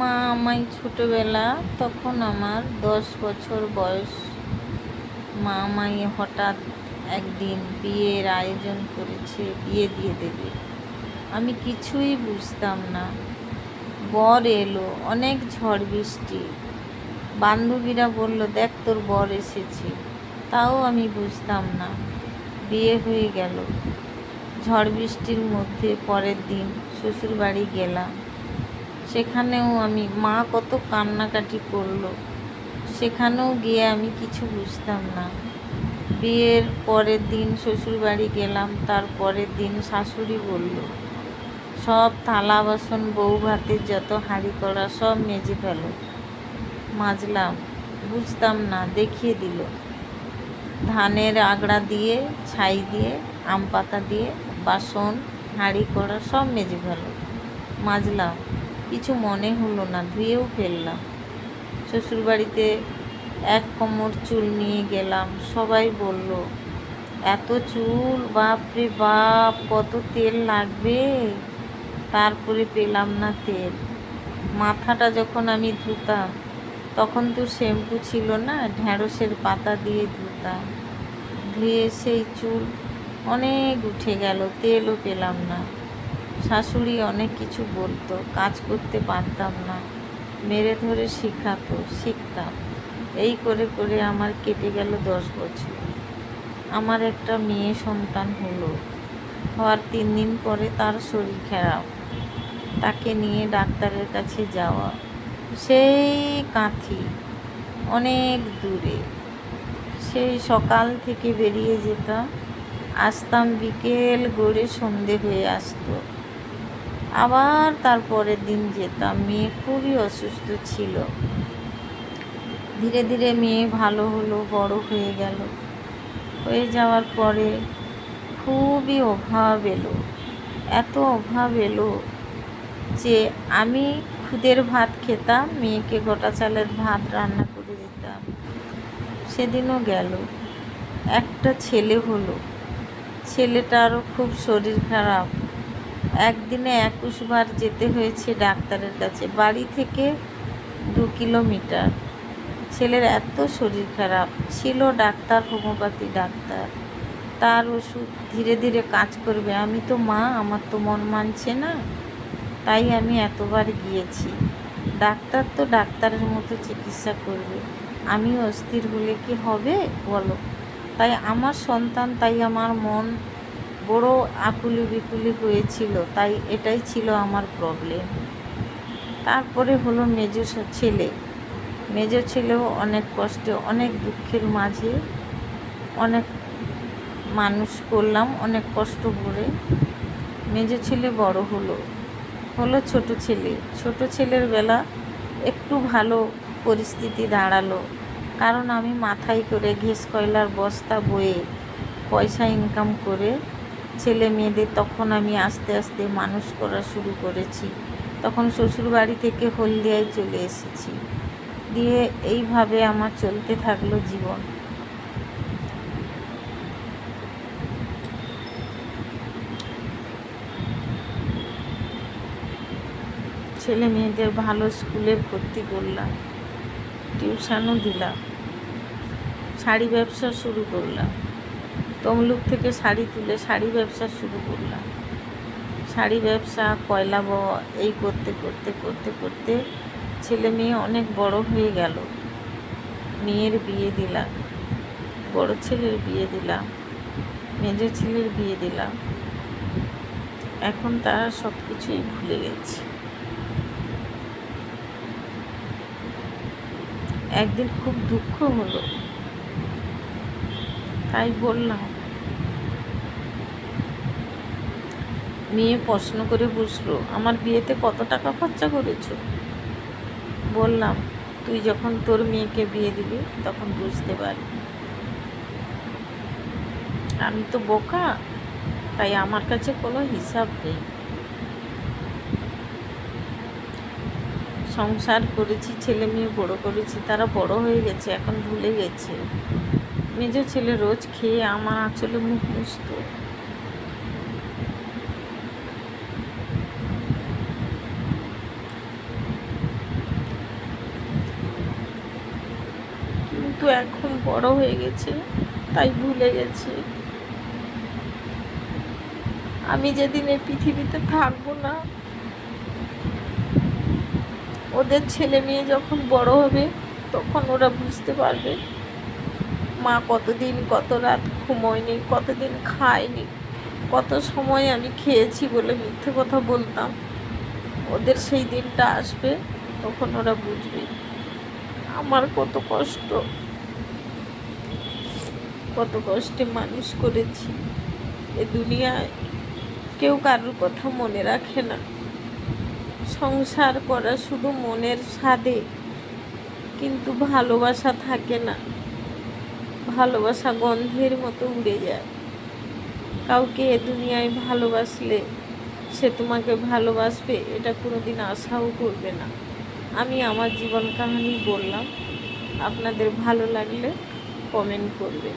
মা আমায় ছোটোবেলা, তখন আমার দশ বছর বয়স। মা আমায় হঠাৎ একদিন বিয়ের আয়োজন করেছে, বিয়ে দিয়ে দেবে। আমি কিছুই বুঝতাম না। বর এলো, অনেক ঝড় বৃষ্টি। বান্ধবীরা বলল, দেখ, তোর বর এসেছে। তাও আমি বুঝতাম না। বিয়ে হয়ে গেল। ঝড় বৃষ্টির মধ্যে পরের দিন শ্বশুরবাড়ি গেলাম। সেখানেও আমি, মা কত কান্নাকাটি করল। সেখানেও গিয়ে আমি কিছু বুঝতাম না। বিয়ের পরের দিন শ্বশুর বাড়ি গেলাম, তার পরের দিন শাশুড়ি বলল, সব থালা বাসন, বউ ভাতের যত হাঁড়ি করা সব মেজে ফেল। মাজলাম, বুঝতাম না, দেখিয়ে দিল। ধানের আগড়া দিয়ে, ছাই দিয়ে আম পাতা দিয়ে, বাসন, হাঁড়ি কড়া, সব মেজে ফেল। মাজলাম কিছু মনে হলো না, ধুয়েও ফেললাম। শ্বশুরবাড়িতে এক কোমর চুল নিয়ে গেলাম, সবাই বলল, এত চুল, বাপরে বাপ, কত তেল লাগবে? তারপরে পেলাম না তেল। মাথাটা যখন আমি ধুতাম, তখন তো শ্যাম্পু ছিল না, ঢ্যাঁড়সের পাতা দিয়ে ধুতাম। ধুয়ে সেই চুল অনেক উঠে গেল, তেলও পেলাম না। শাশুড়ি অনেক কিছু বলতো, কাজ করতে পারতাম না, মেরে ধরে শেখাতো, শিখতাম। এই করে করে আমার কেটে গেল দশ বছর। আমার একটা মেয়ে সন্তান হলো। হওয়ার তিন দিন পরে তার শরীর খারাপ। তাকে নিয়ে ডাক্তারের কাছে যাওয়া। সেই কাঁথি অনেক দূরে। সেই সকাল থেকে বেরিয়ে যেতাম। আসতাম বিকেল গড়ে সন্ধে হয়ে আসতো। আবার তারপরের দিন যেতাম, মেয়ে খুবই অসুস্থ ছিল। ধীরে ধীরে মেয়ে ভালো হলো, বড় হয়ে গেল। হয়ে যাওয়ার পরে খুবই অভাব এলো। এত অভাব এলো যে আমি খুদের ভাত খেতাম, মেয়েকে গোটা চালের ভাত রান্না করে দিতাম। সেদিনও গেল। একটা ছেলে হলো। ছেলেটারও খুব শরীর খারাপ। একদিনে একুশবার যেতে হয়েছে ডাক্তারের কাছে। বাড়ি থেকে দু কিলোমিটার। ছেলের এত শরীর খারাপ। ছিল ডাক্তার হোমিওপ্যাথি ডাক্তার। তার ওষুধ ধীরে ধীরে কাজ করবে। আমি তো মা, আমার তো মন মানছে না। তাই আমি এতবার গিয়েছি। ডাক্তার তো ডাক্তারের মতো চিকিৎসা করবে। আমি অস্থির হলে কি হবে বলো? তাই আমার সন্তান, তাই আমার মন বড় আকুলি বিকুলি হয়েছিল, তাই এটাই ছিল আমার প্রবলেম তারপরে হলো মেজো ছেলে। মেজো ছেলেও অনেক কষ্টে, অনেক দুঃখের মাঝে অনেক মানুষ করলাম, অনেক কষ্ট করে। মেজো ছেলে বড় হলো হলো ছোট ছেলে। ছোট ছেলের বেলা একটু ভালো পরিস্থিতি দাঁড়াল, কারণ আমি মাথায় করে ঘেস কয়লার বস্তা বয়ে পয়সা ইনকাম করে ছেলে মেয়েদের তখন আমি আস্তে আস্তে মানুষ করা শুরু করেছি। তখন শ্বশুর বাড়ি থেকে হলদিয়ায় চলে এসেছি। দিয়ে এইভাবে আমার চলতে থাকল জীবন। ছেলে মেয়েদের ভালো স্কুলে ভর্তি করলাম। টিউশনও দিলাম। শাড়ি ব্যবসা শুরু করলাম। তমলুক থেকে শাড়ি তুলে শাড়ি ব্যবসা শুরু করলাম। শাড়ি ব্যবসা কয়লা ব, এই করতে করতে করতে করতে ছেলে মেয়ে অনেক বড় হয়ে গেল। মেয়ের বিয়ে দিলাম, বড় ছেলের বিয়ে দিলাম, মেজো ছেলের বিয়ে দিলাম। এখন তারা সব কিছুই ভুলে গেছে। একদিন খুব দুঃখ হলো। তাই বললাম মেয়ে প্রশ্ন করে বসল আমার বিয়েতে কত টাকা খরচা করেছ? বললাম, তুই যখন তোর মেয়েকে বিয়ে দিবি, তখন বুঝতে পারবি। আমি তো বোকা, তাই আমার কাছে কোনো হিসাব নেই। সংসার করেছি, ছেলে মেয়ে বড় করেছি, তারা বড় হয়ে গেছে, এখন ভুলে গেছে। মেজ ছেলে রোজ খেয়ে, আমার আঁচলে মুখ মুছত। এখন বড় হয়ে গেছে, তাই ভুলে গেছি। আমি যেদিন এই পৃথিবীতে থাকব না, ওদের ছেলে মেয়ে যখন বড় হবে, তখন ওরা বুঝতে পারবে, মা কতদিন কত রাত ঘুমোয়নি, কতদিন খায়নি, কত সময় আমি খেয়েছি বলে মিথ্যে কথা বলতাম। ওদের সেই দিনটা আসবে, তখন ওরা বুঝবে। আমার কত কষ্ট। কত কষ্টে মানুষ করেছি। এ দুনিয়ায় কেউ কারোর কথা মনে রাখে না। সংসার করা শুধু মনের স্বাদে, কিন্তু ভালোবাসা থাকে না। ভালোবাসা গন্ধের মতো উড়ে যায়। কাউকে এ দুনিয়ায় ভালোবাসলে সে তোমাকে ভালোবাসবে, এটা কোনোদিন আশাও করবে না। আমি আমার জীবন কাহিনী বললাম। আপনাদের ভালো লাগলে কমেন্ট করবে